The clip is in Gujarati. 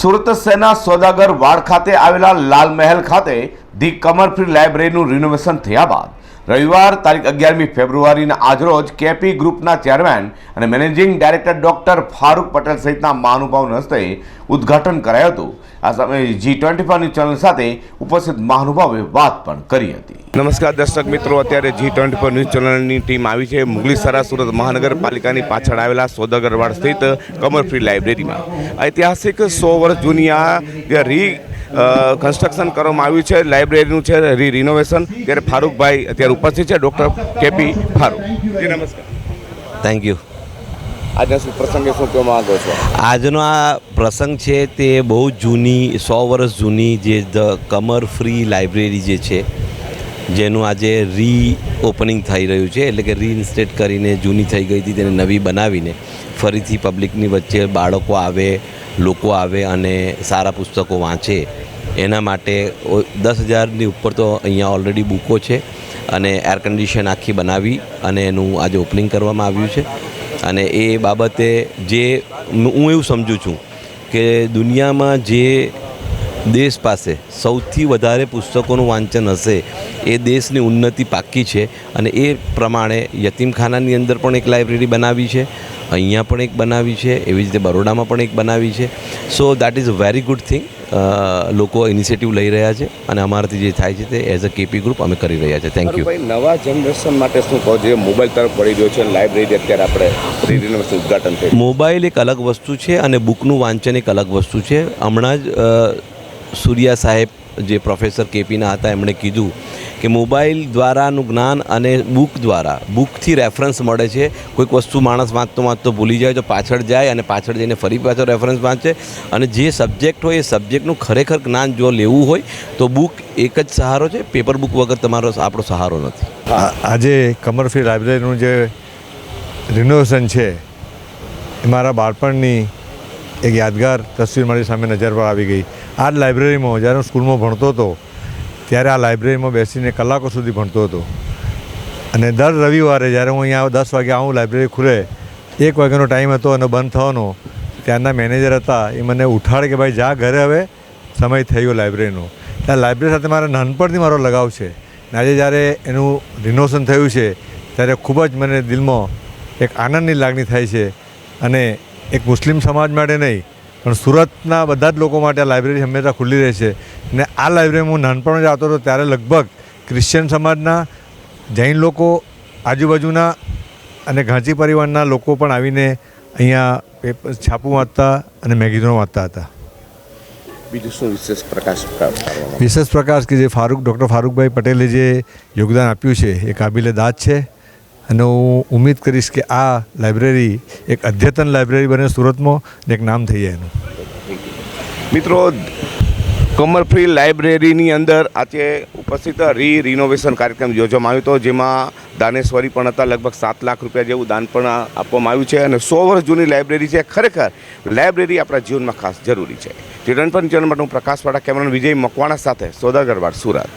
સુરત સેના સોદાગર વાડ ખાતે આવેલા લાલ મહેલ ખાતે ધી કમરફ્રી લાઇબ્રેરીનું રિનોવેશન થયા બાદ રવિવાર તારીખ અગિયારમી ફેબ્રુઆરીના આજરોજ કેપી ગ્રુપના ચેરમેન અને managing director doctor Farooq Patel સહિતના મહાનુભાવોના હસ્તે ઉદ્ઘાટન કરાયું હતું. આ સમયે જી ટ્વેન્ટી ફોરની ચેનલ સાથે ઉપસ્થિત મહાનુભાવોએ વાત પણ કરી હતી. નમસ્કાર દર્શક મિત્રો અત્યારે જી ટ્વેન્ટી ફોર ન્યૂઝ ચેનલની ટીમ આવી છે. મુગલીસરા સુરત મહાનગરપાલિકાની પાછળ આવેલા સોદાગરવાડ સ્થિત કમરફ્રી લાઇબ્રેરીમાં. ઐતિહાસિક સો વર્ષ જૂની આ જે રી કન્સ્ટ્રક્શન કરવામાં આવ્યું છે લાઇબ્રેરીનું છે રી રિનોવેશન ત્યારે ફારૂકભાઈ અત્યારે ઉપસ્થિત છે ડૉક્ટર કેપી ફારૂક. નમસ્કાર. થેન્ક યુ આજના શું પ્રસંગે શું કહેવા માંગો છો? આજનો આ પ્રસંગ છે તે બહુ જૂની, સો વર્ષ જૂની જે ધ કમર ફ્રી લાઇબ્રેરી જે છે, જેનું આજે રી ઓપનિંગ થઈ રહ્યું છે, એટલે કે રીઇન્સ્ટેટ કરીને જૂની થઈ ગઈ હતી તેને નવી બનાવીને ફરીથી પબ્લિકની વચ્ચે બાળકો આવે, લોકો આવે અને સારા પુસ્તકો વાંચે. એના માટે દસ હજારની ઉપર તો અહીંયા ઓલરેડી બુકો છે અને એર કન્ડિશન આખી બનાવી અને એનું આજે ઓપનિંગ કરવામાં આવ્યું છે. અને એ બાબતે જે હું એવું સમજું છું કે દુનિયામાં જે દેશ પાસે સૌથી વધારે પુસ્તકોનું વાંચન હશે, એ દેશની ઉન્નતિ પાક્કી છે. અને એ પ્રમાણે યતીમખાનાની અંદર પણ એક લાઇબ્રેરી બનાવી છે. અહીંયા પણ એક બનાવી છે એવી જ રીતે બરોડામાં પણ એક બનાવી છે. So that is a very good thing લોકો ઇનિશિયેટિવ લઈ રહ્યા છે અને અમારાથી જે થાય છે તે એઝ અ કેપી ગ્રુપ અમે કરી રહ્યા છે. થેન્ક યુ ભાઈ નવા જનરેશન માટે શું કહો જે મોબાઈલ તરફ પડી રહ્યો છે લાઇબ્રેરી અત્યારે આપણે ઉદ્ઘાટન થયું મોબાઈલ એક અલગ વસ્તુ છે અને બુકનું વાંચન એક અલગ વસ્તુ છે. હમણાં જ સૂર્યા સાહેબ જે પ્રોફેસર કેપીના હતા, એમણે કીધું કે મોબાઈલ દ્વારાનું જ્ઞાન અને બુક દ્વારા, બુકથી રેફરન્સ મળે છે. કોઈક વસ્તુ માણસ વાંચતો વાંચતો ભૂલી જાય, તો પાછળ જાય અને પાછળ જઈને ફરી પાછો રેફરન્સ વાંચે. અને જે સબ્જેક્ટ હોય, એ સબ્જેક્ટનું ખરેખર જ્ઞાન જો લેવું હોય, તો બુક એક જ સહારો છે. પેપર બુક વગર તમારો આપણો સહારો નથી. આજે કમરફી લાઇબ્રેરીનું જે રિનોવેશન છે, એ મારા બાળપણની એક યાદગાર તસવીર મારી સામે નજર પર આવી ગઈ. આ જ લાઇબ્રેરીમાં જ્યારે હું સ્કૂલમાં ભણતો હતો, ત્યારે આ લાઇબ્રેરીમાં બેસીને કલાકો સુધી ભણતો હતો. અને દર રવિવારે જ્યારે હું અહીંયા દસ વાગે આવું લાઇબ્રેરી ખુલે, એક વાગ્યાનો ટાઈમ હતો અને બંધ થવાનો ત્યારના મેનેજર હતા, એ મને ઉઠાડે કે ભાઈ, જા ઘરે હવે, સમય થઈ ગયો લાઇબ્રેરીનો ત્યાં લાઇબ્રેરી સાથે મારા નાનપણથી મારો લગાવ છે. આજે જ્યારે એનું રિનોવેશન થયું છે, ત્યારે ખૂબ જ મને દિલમાં એક આનંદની લાગણી થાય છે અને એક મુસ્લિમ સમાજ માટે નહીં પણ સુરતના બધા જ લોકો માટે આ લાઇબ્રેરી હંમેશા ખુલ્લી રહે છે. ને આ લાઇબ્રેરીમાં હું નાનપણ જ આવતો હતો ત્યારે લગભગ ક્રિશ્ચિયન સમાજના જૈન લોકો આજુબાજુના અને ઘાંચી પરિવારના લોકો પણ આવીને અહીંયા પેપર છાપું વાંચતા અને મેગેઝિનો વાંચતા હતા. બીજું શું વિશેષ પ્રકાશ વિશેષ પ્રકાશ કે જે ફારૂક ડૉક્ટર ફારૂકભાઈ પટેલે જે યોગદાન આપ્યું છે એ કાબિલે દાદ છે. અને હું ઉમ્મીદ કરીશ કે આ લાઇબ્રેરી એક અદ્યતન લાઇબ્રેરી બને સુરતમાં એક નામ થઈ જાય એનું. મિત્રો કમરફ્રી લાઇબ્રેરીની અંદર આજે ઉપસ્થિત રી રિનોવેશન કાર્યક્રમ યોજવામાં આવ્યો હતો, જેમાં દાનેશ્વરી પણ હતા, લગભગ સાત લાખ રૂપિયા જેવું દાન પણ આપવામાં આવ્યું છે અને સો વર્ષ જૂની લાઇબ્રેરી છે. ખરેખર, લાઇબ્રેરી આપણા જીવનમાં ખાસ જરૂરી છે. પર ચેનલ માટે હું પ્રકાશવાળા કેમેરાન વિજય મકવાણા સાથે સોદાગરવાડ, સુરત.